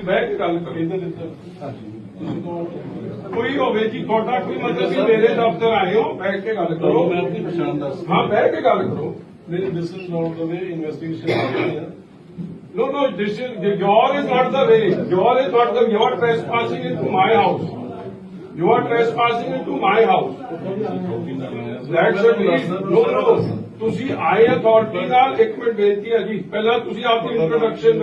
ਤੁਸੀਂ ਬਹਿ ਕੇ ਗੱਲ ਕਰੋ। ਇੱਧਰ ਇੱਧਰ ਹਾਂਜੀ। ਤੁਸੀਂ ਕੌਣ ਕੋਈ ਹੋਵੇ ਜੀ ਤੁਹਾਡਾ ਕੋਈ ਮਤਲਬ ਕਿ ਮੇਰੇ ਦਫ਼ਤਰ ਆਏ ਹੋ ਬੈਠ ਕੇ ਗੱਲ ਕਰੋ। ਮੈਂ ਆਪਣੀ ਪਛਾਣ ਦੱਸ ਹਾਂ ਬਹਿ ਕੇ ਗੱਲ ਕਰੋ। ਨਹੀਂ this is not the way investigation ਹੋ ਰਹੀ ਹੈ। No, no, this is, your is not the way. Your is not the, you are trespassing into my house. You are trespassing into my house. That's the reason. No, no, ਤੁਸੀਂ ਆਏ authority ਨਾਲ ਇੱਕ minute ਬੇਨਤੀ ਹੈ ਜੀ। ਪਹਿਲਾਂ ਤੁਸੀਂ ਆਪਣੀ ਇੰਟਰੋਡਕਸ਼ਨ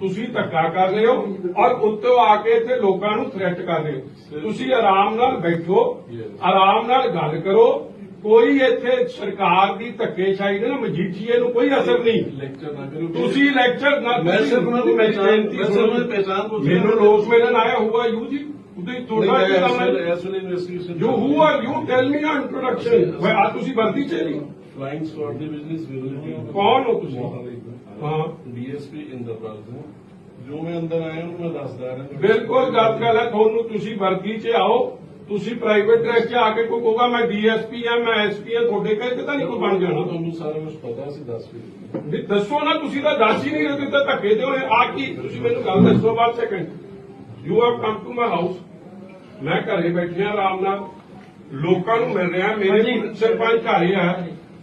ਤੁਸੀਂ ਧੱਕਾ ਕਰ ਰਹੇ ਹੋ ਔਰ ਉੱਤੋਂ ਆ ਕੇ ਇੱਥੇ ਲੋਕਾਂ ਨੂੰ ਥ੍ਰੈਟ ਕਰ ਰਹੇ ਹੋ। ਤੁਸੀਂ ਆਰਾਮ ਨਾਲ ਬੈਠੋ ਆਰਾਮ ਨਾਲ ਗੱਲ ਕਰੋ। ਕੋਈ ਇੱਥੇ ਸਰਕਾਰ ਦੀ ਧੱਕੇਸ਼ਾਹੀ ਦੇ ਨਾ ਮਜੀਠੀਏ ਨੂੰ ਕੋਈ ਅਸਰ ਨਹੀਂ। ਲੈਕਚਰ ਨਾ ਕਰੋ। ਤੁਸੀਂ ਲੈਕਚਰ ਨਾ ਮੈਂ ਸਿਰਫ ਉਹਨਾਂ ਦੀ ਮੇਰੀ ਬੇਨਤੀ ਮੈਂ ਸਿਰਫ ਉਹਨਾਂ ਦੀ ਮੈਨੂੰ ਲੋਕ ਮਿਲਣ ਆਇਆ ਹੁਆ ਯੂ ਜੀ? ਉਹਦੇ ਤੁਹਾਡਾ ਕੀ ਕੰਮ ਹੈ? ਐਸ ਵੇਲੇ investigation you who are you tell me your introduction ਮੈਂ ਆ ਤੁਸੀਂ ਵਰਦੀ ਚ ਨਹੀਂ ਫਲਾਈਂਗ ਸquad ਦੀ ਬਿਜ਼ਨਸ ਵਿਜ਼ਿਬਿਲਿਟੀ ਕੌਣ ਹੋ ਤੁਸੀਂ? ਹਾਂ ਡੀਐਸਪੀ ਇੰਦਰਪਾਲ ਸਿੰਘ ਜੋ ਮੈਂ ਅੰਦਰ ਆਇਆ ਉਹਨੂੰ ਮੈਂ ਦੱਸਦਾ ਰਿਹਾ ਬਿਲਕੁਲ ਗਲਤ ਗੱਲ ਹੈ ਤੁਹਾਨੂੰ ਤੁਸੀਂ ਵਰਦੀ ਚ ਆਓ ਤੁਸੀਂ ਪ੍ਰਾਈਵੇਟ ਡਰੈਸ ਚ ਆ ਕੇ ਕੋਈ ਕਹੋਗਾ ਮੈਂ ਡੀਐਸਪੀ ਆ ਮੈਂ ਐਸਪੀ ਆ ਤੁਹਾਡੇ ਕਰਕੇ ਤਾਂ ਨਹੀਂ ਕੋਈ ਬਣ ਜਾਣਾ। ਤੁਹਾਨੂੰ ਸਾਰਾ ਕੁਝ ਪਤਾ ਸੀ ਦੱਸ ਵੀ ਦੱਸੋ ਨਾ ਤੁਸੀਂ ਤਾਂ ਦੱਸ ਹੀ ਨਹੀਂ ਰਹੇ ਤੁਸੀਂ ਤਾਂ ਧੱਕੇ ਦੇ ਹੋਏ। ਆ ਕੀ ਤੁਸੀਂ ਮੈਨੂੰ ਗੱਲ ਦੱਸੋ ਬਾਅਦ second you have come to my house ਮੈਂ ਘਰੇ ਬੈਠਿਆ ਆਰਾਮ ਨਾਲ। ਲੋਕਾਂ ਨੂੰ ਮਿਲ ਰਿਹਾ ਮੇਰੇ ਸਰਪੰਚ ਘਰੇ ਆ।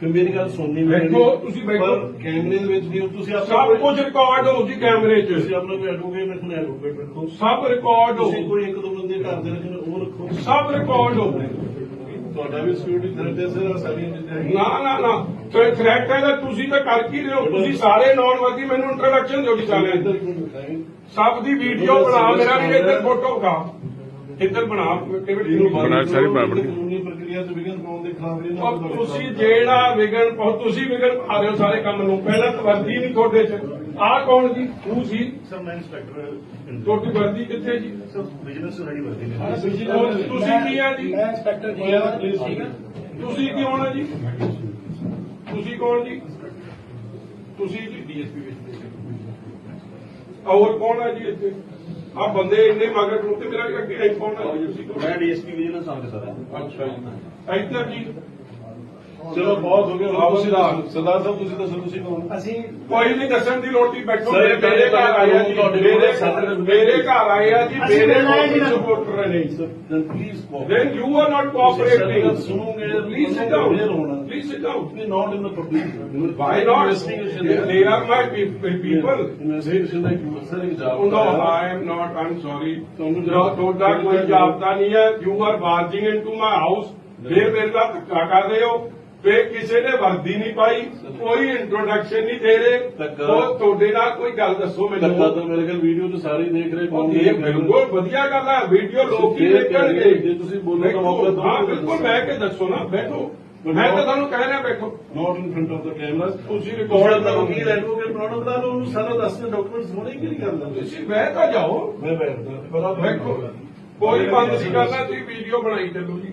ਫਿਰ ਮੇਰੀ ਗੱਲ ਸੁਣਨੀ ਬੈਠੋ, ਤੁਸੀਂ ਬੈਠੋ। ਕੈਮਰੇ ਦੇ ਵਿੱਚ ਨਹੀਂ ਤੁਸੀਂ ਆਪਣਾ ਸਭ ਕੁਝ ਰਿਕਾਰਡ ਹੋ ਜੀ ਕੈਮਰੇ 'ਚ। ਤੁਸੀਂ ਆਪਣਾ ਕੋਈ ਐਡਵੋਕੇਟ ਰੱਖਣਾ ਐਡਵੋਕੇਟ ਰੱਖੋ। ਸਭ ਰਿਕਾਰਡ ਹੋ। ਤੁਸੀਂ ਕੋਈ ਇੱਕ ਦੋ ਬੰਦੇ ਘਰ ਦੇ ਰੱਖਣੇ ਉਹ ਰੱਖੋ। ਸਭ ਰਿਕਾਰਡ ਹੋ। ਤੁਹਾਡਾ ਵੀ ਸਿਕਿਉਰਿਟੀ ਥ੍ਰੈਟ ਹੈ ਸਰ ਸਾਰੀਆਂ ਚੀਜ਼ਾਂ। ਨਾ ਨਾ ਨਾ। ਤੇ ਥ੍ਰੈਟ ਹੈ ਤਾਂ ਤੁਸੀਂ ਤਾਂ ਕਰ ਕੀ ਰਹੇ ਹੋ? ਤੁਸੀਂ ਸਾਰੇ ਨੌਨ ਵਰਦੀ ਮੈਨੂੰ ਇੰਟਰੋਡਕਸ਼ਨ ਦਿਓ ਜੀ ਸਾਰਿਆਂ ਸਭ ਦੀ ਵੀਡੀਓ ਬਣਾ ਮੇਰਾ ਵੀ ਇੱਧਰ ਫੋਟੋ ਕਾ ਇੱਧਰ ਬਣਾ ਕਿਵੇਂ ਬਣਾ ਸਾਰੀ ਬਾਬੜੀ। ਕਾਨੂੰਨੀ ਪ੍ਰਕਿਰਿਆ ਤੋਂ ਵਿਗਨ ਪਾਉਣ ਦੇ ਖਿਲਾਫ ਇਹਨਾਂ ਔਰ ਤੁਸੀਂ ਜਿਹੜਾ ਵਿਗਣ ਪਾਓ ਤੁਸੀਂ ਵਿਗਣ ਪਾ ਰਹੇ ਹੋ ਸਾਰੇ ਕੰਮ ਨੂੰ। ਪਹਿਲਾਂ ਤਾਂ ਵਰਦੀ ਨਹੀਂ ਤੁਹਾਡੇ 'ਚ। ਆਹ ਕੌਣ ਜੀ? ਤੂੰ ਸੀ? ਸਰ ਮੈਂ ਇੰਸਪੈਕਟਰ ਤੁਹਾਡੀ ਵਰਦੀ ਕਿੱਥੇ ਜੀ? ਸਰ ਬਿਜ਼ਨਸ ਰੈਡੀ ਵਰਦੀ ਨੇ ਤੁਸੀਂ ਕੀ ਆ ਜੀ? ਮੈਂ ਇੰਸਪੈਕਟਰ ਜੀ ਹੈ ਤੁਸੀਂ ਕੌਣ ਆ ਜੀ? ਤੁਸੀਂ ਕੌਣ ਜੀ? ਤੁਸੀਂ ਜੀ। ਡੀਐਸਪੀ ਵਿੱਚ ਹੋਰ ਕੌਣ ਆ ਜੀ ਇੱਥੇ? ਆ ਬੰਦੇ ਇੰਨੇ ਮਗਰ ਤੇ ਮੇਰਾ ਅੱਗੇ ਆਈ ਕੌਣ ਆ ਜੀ ਤੁਸੀਂ ਕੌਣ? ਮੈਂ ਡੀਐਸਪੀ ਵਿਜੀਲੈਂਸ ਆਫਿਸਰ ਹਾਂ ਅੱਛਾ ਜੀ ਇੱਧਰ ਜੀ ਚਲੋ ਬਹੁਤ ਹੋ ਗਿਆ ਹੁਣ ਤੁਸੀਂ ਖਬਰਦਾਰ। ਦੱਸੋ ਸਰਦਾਰ ਸਾਹਿਬ ਤੁਸੀਂ ਦੱਸੋ ਤੁਸੀਂ ਕੌਣ ਅਸੀਂ ਕੋਈ ਨਹੀਂ ਦੱਸਣ ਦੀ ਲੋੜ ਨਹੀਂ ਬੈਠੋ ਸਰ, ਮੇਰੇ ਮੇਰੇ ਘਰ ਆਏ ਆ ਜੀ ਤੁਹਾਡੇ ਮੇਰੇ ਸਾਡੇ- ਮੇਰੇ ਘਰ ਆਏ ਆ ਜੀ ਅਸੀਂ ਮੇਰੇ ਮਿਲਣਾ ਹੈ ਜੀ ਨਾ। ਸਪੋਰਟਰ ਨੇ then please cooperate. then you are not cooperating ਤੁਸੀਂ ਸੁਣੋਗੇ please sit down please sit down We're not in the public. why not Investigation. they are my pe- pe- people Investigation ਦਾ ਇੱਕ ਸਰ ਇੱਕ Oh, job no, I am not. I'm sorry. ਤੁਹਾਨੂੰ No, ਤੁਹਾਡਾ ਕੋਈ ਜਾਬਤਾ ਨਹੀਂ ਹੈ you are barging into my house ਫਿਰ ਮੇਰੇ ਨਾਲ ਧੱਕਾ ਕਰ ਰਹੇ ਹੋ ਫੇ ਕਿਸੇ ਨੇ ਵਰਦੀ ਨਹੀਂ ਪਾਈ ਕੋਈ ਇੰਟਰੋਡਕਸ਼ਨ ਨਹੀਂ ਦੇ ਰਹੇ। ਉਹ ਤੁਹਾਡੇ ਨਾਲ ਕੋਈ ਗੱਲ ਦੱਸੋ ਮੈਨੂੰ। ਤਾਂ ਮੇਰੇ ਕੋਲ ਵੀਡੀਓ ਤੇ ਸਾਰੇ ਦੇਖ ਰਹੇ ਉਹ ਇਹ ਬਿਲਕੁਲ ਵਧੀਆ ਗੱਲ ਹੈ ਵੀਡੀਓ ਲੋਕ ਹੀ ਦੇਖਣਗੇ। ਜੇ ਤੁਸੀਂ ਬੋਲੋ ਤਾਂ ਮੌਕਾ ਦਿਓ। ਹਾਂ ਬਿਲਕੁਲ ਬਹਿ ਕੇ ਦੱਸੋ ਨਾ ਬੈਠੋ। ਮੈਂ ਤਾਂ ਤੁਹਾਨੂੰ ਕਹਿ ਰਿਹਾ ਬੈਠੋ। Not in front of the camera ਤੁਸੀਂ ਰਿਕਾਰਡ ਦਾ ਵਕੀਲ ਐਡਵੋਕੇਟ ਬਣਾਉਣਾ ਬਣਾ ਲਓ ਉਹਨੂੰ ਸਾਰਾ ਦੱਸਦੇ ਡਾਕੂਮੈਂਟਸ ਹੋਣੇ ਕਿ ਨਹੀਂ ਕਰਦਾ ਤੁਸੀਂ ਬਹਿ ਤਾਂ ਜਾਓ। ਮੈਂ ਬੈਠਦਾ ਪਰ ਵੇਖੋ ਕੋਈ ਬੰਦ ਨਹੀਂ ਕਰਨਾ ਤੁਸੀਂ ਵੀਡੀਓ ਬਣਾਈ ਚੱਲੋ ਜੀ।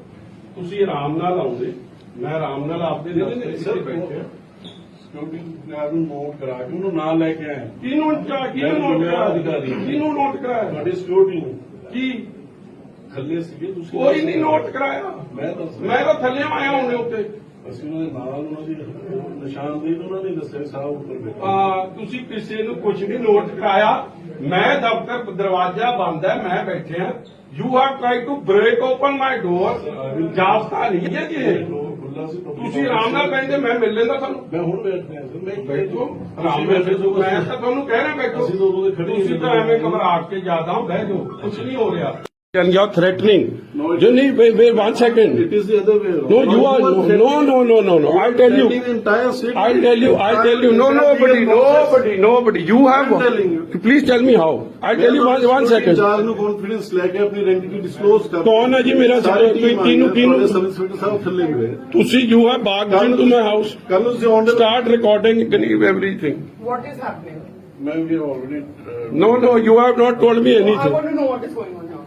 ਤੁਸੀਂ ਆਰਾਮ ਨਾਲ ਆਉਂਦੇ ਮੈਂ ਆਰਾਮ ਨਾਲ ਆਪਦੇ 'ਚ ਸਰ, ਬੈਠੇ। ਸਿਕਿਉਰਿਟੀ ਗਾਰਡ ਨੂੰ ਨੋਟ ਕਰਾ ਕੇ ਉਹਨੂੰ ਨਾਲ ਲੈ ਕੇ ਆਏ ਕਿਹਨੂੰ ਚਾ ਕਿਹਨੂੰ ਨੋਟ ਕਰਾਇਆ? ਅਧਿਕਾਰੀ। ਕਿਹਨੂੰ ਨੋਟ ਕਰਾਇਆ? ਤੁਹਾਡੀ ਸਿਕਿਉਰਿਟੀ ਨੂੰ। ਕੀ? ਥੱਲੇ ਸੀਗੇ ਤੁਸੀਂ ਕੋਈ ਨਹੀਂ ਨੋਟ ਕਰਾਇਆ। ਮੈਂ ਤਾਂ ਮੈਂ ਤਾਂ ਥੱਲੇ ਆਇਆ ਹੁੰਦੇ ਉੱਤੇ। ਅਸੀਂ ਉਹਨਾਂ ਦੇ ਨਾਲ ਉਹਨਾਂ ਦੀ ਨਿਸ਼ਾਨਦੇਹੀ ਉਹਨਾਂ ਨੇ ਦੱਸਿਆ ਸਾਹਿਬ ਉੱਪਰ ਬੈਠੇ। ਆ ਤੁਸੀਂ ਕਿਸੇ ਨੂੰ ਕੁਝ ਨਹੀਂ ਨੋਟ ਕਰਾਇਆ। ਮੈਂ ਦਫ਼ਤਰ ਦਰਵਾਜ਼ਾ ਬੰਦ ਹੈ ਮੈਂ ਬੈਠਿਆ you have try to break open my door ਜਾਬਤਾ ਨਹੀਂ ਹੈ ਜੀ ਤੁਸੀਂ ਆਰਾਮ ਨਾਲ ਬੈਠੇ ਮੈਂ ਮਿਲ ਲੈਂਦਾ ਤੁਹਾਨੂੰ ਮੈਂ ਹੁਣ ਬੈਠ ਰਿਹਾ ਸਰ ਮੈਂ ਬੈਠੋ ਆਰਾਮ ਨਾਲ ਬੈਠੋ ਮੈਂ ਤਾਂ ਤੁਹਾਨੂੰ ਕਹਿ ਰਿਹਾ ਬੈਠੋ ਤੁਸੀਂ ਤਾਂ। ਐਵੇਂ ਘਬਰਾ ਕੇ ਜ਼ਿਆਦਾ ਬਹਿ ਜਾਓ ਕੁਝ ਨਹੀਂ ਹੋ ਰਿਹਾ and you're threatening you need wait, wait one second It is the other way around. no you are no no no no no i'll tell you Threatening the entire city. I'll tell you, I'll tell you. No, nobody, nobody, nobody. You have. I'm telling you. Please tell me how. I'll tell you one, one second. ਚਾਰ ਨੂੰ confidence ਲੈ ਕੇ ਆਪਣੀ ਆਇਡੈਂਟੀ disclose ਕਰ ਕੌਣ ਹੈ ਜੀ ਮੇਰਾ ਸਾਰੇ ਸਰ? team ਕਿਹਨੂੰ- ਆਈ ਹੈ, ਕਿਹਨੂੰ- ਤੁਹਾਡੇ ਸਬ ਇੰਸਪੈਕਟਰ ਸਾਹਿਬ ਥੱਲੇ ਗਏ ਤੁਸੀਂ you have barged into my house. ਕੱਲ ਨੂੰ ਤੁਸੀਂ ਆਨ Start recording everything. What is happening? ਮੈਂ ਵੀ already No, no, you have not told me I anything. want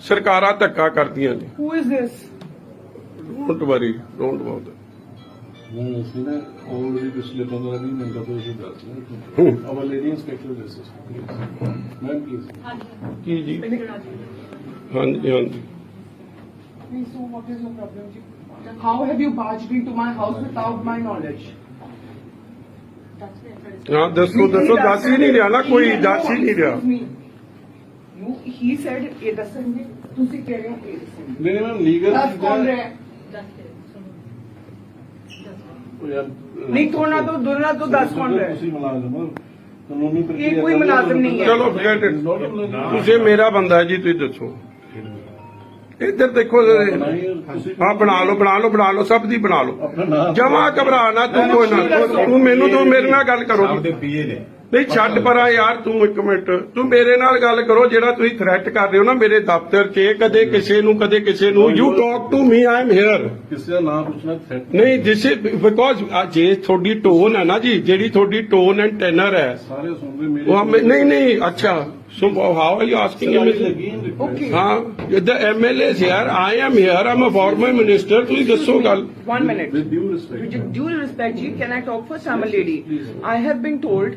ਸਰਕਾਰਾਂ ਧੱਕਾ ਕਰਦੀਆਂ ਨੇ। Who is this? Don't worry don't about ਨਹੀਂ ਅਸੀਂ ਨਾ ਆਲਰੇਡੀ ਪਿਛਲੇ 15 20 ਮਿੰਟਾਂ ਤੋਂ ਇਹ ਦੱਸ ਰਹੇ ਹਾਂ। ਆਵਰ ਲੇਡੀ ਇੰਸਪੈਕਟਰ ਦਿਸ ਇਸ ਮੈਮ ਪਲੀਜ਼ ਕੀ ਜੀ? ਹਾਂਜੀ ਹਾਂਜੀ। Please, so what is your problem? ji? How have you barged into my house without my knowledge? ਹਾਂ ਦੱਸੋ ਦੱਸੋ ਦੱਸ ਹੀ ਨਹੀਂ ਰਿਹਾ ਨਾ ਕੋਈ ਦੱਸ ਹੀ ਨਹੀਂ ਰਿਹਾ। Excuse me. You, he said, ਇਹ ਦੱਸਣਗੇ ਤੁਸੀਂ ਕਹਿ ਰਹੇ ਹੋ ਇਹ ਦੱਸਣਗੇ ਨਹੀਂ ਨਹੀਂ ਮੈਮ ਲੀਗਲ ਦੱਸ ਕੌਣ ਰਿਹਾ ਹੈ? ਨਹੀਂ ਤੋੜਨਾ ਤੋਂ ਦੁਰਨਾ ਤੋਂ ਦੱਸ ਕੌਣ ਰਿਹਾ ਹੈ? ਤੁਸੀਂ ਮੁਲਾਜ਼ਮ ਹੋ ਕਾਨੂੰਨੀ ਪ੍ਰਕਿਰਿਆ ਇਹ ਕੋਈ ਮੁਲਾਜ਼ਮ ਨਹੀਂ ਹੈ। ਚਲੋ forget it. ਤੁਸੀਂ ਮੇਰਾ ਬੰਦਾ ਹੈ ਜੀ ਤੁਸੀਂ ਦੱਸੋ ਇੱਧਰ ਦੇਖੋ ਹਾਂ ਬਣਾ ਲਓ ਬਣਾ ਲਓ ਬਣਾ ਲਓ ਸਭ ਦੀ ਬਣਾ ਲਓ ਆਪਣਾ ਨਾਮ ਜਮਾ ਘਬਰਾ ਨਾ ਤੂੰ ਕੋਈ ਨਾ ਤੂੰ- ਤੂੰ ਮੈਨੂੰ ਤੂੰ ਮੇਰੇ ਨਾਲ ਗੱਲ ਕਰੋ ਪੀਏ ਨੇ ਨਹੀਂ ਛੱਡ ਪਰਾਂ ਯਾਰ ਤੂੰ ਇੱਕ ਮਿੰਟ ਤੂੰ ਮੇਰੇ ਨਾਲ ਗੱਲ ਕਰੋ ਜਿਹੜਾ ਤੁਸੀਂ ਥ੍ਰੈਟ ਕਰ ਰਹੇ ਹੋ ਨਾ ਮੇਰੇ ਦਫ਼ਤਰ 'ਚ ਕਦੇ ਕਿਸੇ ਨੂੰ ਕਦੇ ਕਿਸੇ ਨੂੰ you talk to me I am here ਕਿਸੇ ਦਾ ਨਾਮ ਪੁੱਛਣਾ ਥ੍ਰੈਟ ਨਹੀਂ ਦਿਸ ਇਜ਼ ਬਿਕੋਜ਼ ਜੇ ਤੁਹਾਡੀ ਟੋਨ ਹੈ ਨਾ ਜੀ ਜਿਹੜੀ ਤੁਹਾਡੀ ਟੋਨ ਐਂਡ ਟੈਨਰ ਹੈ ਸਾਰੇ ਸੁਣਦੇ ਮੇਰੇ ਉਹ ਹਮੇ- ਨਹੀਂ ਨਹੀਂ ਅੱਛਾ so how are you asking Okay. ਹਾਂ ਦ ਐਮਐਲਏ ਯਾਰ I am here am a farmer minister ਤੁਸੀਂ ਦੱਸੋ ਗੱਲ One minute. With due respect With due respect, Ji, can I talk first? I'm a lady. I have been told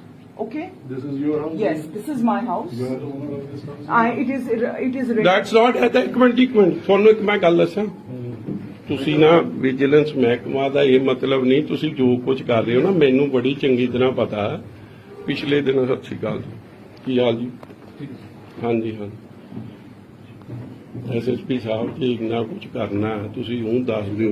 Okay. This is your house Yes, this is my house. You are the owner of this house I. It is. It is. That's not at ਇੱਕ minute ਇੱਕ minute ਤੁਹਾਨੂੰ ਇੱਕ ਮੈਂ ਗੱਲ ਦੱਸਾਂ ਤੁਸੀਂ ਨਾ vigilance ਮਹਿਕਮਾ ਦਾ ਇਹ ਮਤਲਬ ਨਹੀਂ ਤੁਸੀਂ ਜੋ ਕੁਝ ਕਰ ਰਹੇ ਹੋ ਨਾ ਮੈਨੂੰ ਬੜੀ ਚੰਗੀ ਤਰ੍ਹਾਂ ਪਤਾ ਹੈ ਪਿਛਲੇ ਦਿਨ ਸਤਿ ਸ਼੍ਰੀ ਅਕਾਲ ਜੀ ਕੀ ਹਾਲ ਜੀ ਹਾਂਜੀ ਹਾਂ ਐਸਐਸਪੀ ਸਾਹਿਬ ਜੀ ਇੰਨਾ ਕੁਝ ਕਰਨਾ ਹੈ, ਤੁਸੀਂ ਹੁਣ ਦੱਸ ਦਿਓ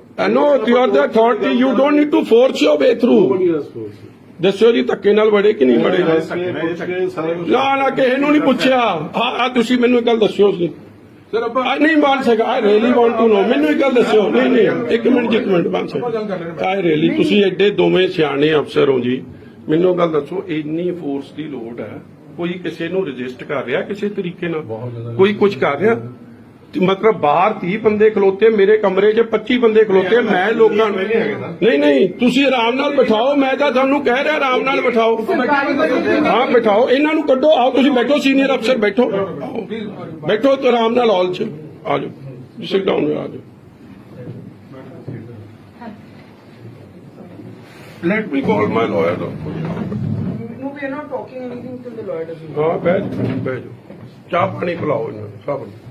no you are the authority you don't need to force your way through nobody has force ਦੱਸੋ ਜੀ ਧੱਕੇ ਨਾਲ ਵੜੇ ਕਿ ਨਹੀਂ ਵੜੇ? ਨਾ ਨਾ ਕਿਸੇ ਨੂੰ ਨਹੀਂ ਪੁੱਛਿਆ। ਆ ਤੁਸੀਂ ਮੈਨੂੰ ਇੱਕ ਗੱਲ ਦੱਸਿਓ ਸੀ ਸਰ ਆਪਾਂ ਨਹੀਂ ਮੰਨ ਸਕਾ I really want to know ਮੈਨੂੰ ਇੱਕ ਗੱਲ ਦੱਸਿਓ। ਨਹੀਂ ਨਹੀਂ ਇੱਕ ਮਿੰਟ ਜੀ, ਇੱਕ ਮਿੰਟ ਬਣ ਸਕਦਾ ਆਈ ਰੀਲੀ ਤੁਸੀਂ ਐਡੇ ਦੋਵੇਂ ਸਿਆਣੇ ਅਫਸਰ ਹੋ ਜੀ। ਮੈਨੂੰ ਗੱਲ ਦੱਸੋ ਇੰਨੀ ਫੋਰਸ ਦੀ ਲੋੜ ਹੈ। ਕੋਈ ਕਿਸੇ ਨੂੰ ਰਜਿਸਟ ਕਰ ਰਿਹਾ ਕਿਸੇ ਤਰੀਕੇ ਨਾਲ? ਕੋਈ ਕੁਝ ਕਰ ਰਿਹਾ? ਮਤਲਬ ਬਾਹਰ 30 ਬੰਦੇ ਖਲੋਤੇ ਮੇਰੇ ਕਮਰੇ 'ਚ 25 ਬੰਦੇ ਖਲੋਤੇ ਮੈਂ ਲੋਕਾਂ ਨੂੰ। ਨਹੀਂ ਨਹੀਂ ਤੁਸੀਂ ਆਰਾਮ ਨਾਲ ਬਿਠਾਓ ਮੈਂ ਤਾਂ ਤੁਹਾਨੂੰ ਕਹਿ ਰਿਹਾ ਆਰਾਮ ਨਾਲ ਬਿਠਾਓ। ਹਾਂ ਬਿਠਾਓ ਇਹਨਾਂ ਨੂੰ ਕੱਢੋ ਆਓ ਤੁਸੀਂ ਬੈਠੋ ਸੀਨੀਅਰ ਅਫਸਰ ਬੈਠੋ। ਬੈਠੋ ਤੇ ਆਰਾਮ ਨਾਲ ਹਾਲ 'ਚ ਆ ਜਾਓ ਸਿਟ ਡਾਊਨ ਆ ਜਾਓ। Let me call my lawyer No, we are not talking anything till the lawyer doesn't. ਹਾਂ ਬਹਿ ਜਾਓ। ਚਾਹ ਪਾਣੀ ਪਿਲਾਓ ਇਹਨਾਂ ਨੂੰ ਸਭ ਨੂੰ।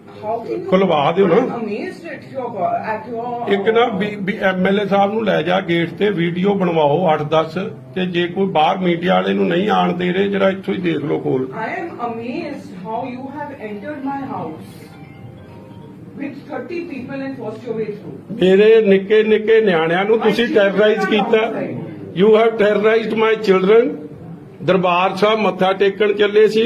ਖੁਲਵਾ ਦਿਓ ਨਾ। ਇੱਕ ਨਾ ਬੀ ਐਮਐਲਏ ਸਾਹਿਬ ਨੂੰ ਲੈ ਜਾ ਗੇਟ ਤੇ ਵੀਡੀਓ ਬਣਵਾਓ 8-10 ਤੇ ਜੇ ਕੋਈ ਬਾਹਰ ਮੀਡੀਆ ਵਾਲੇ ਨੂੰ ਨਹੀਂ ਆਣ ਦੇ ਰਹੇ ਜਿਹੜਾ ਇੱਥੋਂ ਹੀ ਦੇਖ ਲਓ ਕੋਲ ਮੇਰੇ ਨਿੱਕੇ ਨਿੱਕੇ ਨਿਆਣਿਆਂ ਨੂੰ ਤੁਸੀਂ ਟੈਰਰਾਈਜ਼ ਕੀਤਾ। You have terrorized my children Darbar Sahib ਮੱਥਾ ਟੇਕਣ ਚੱਲੇ ਸੀ।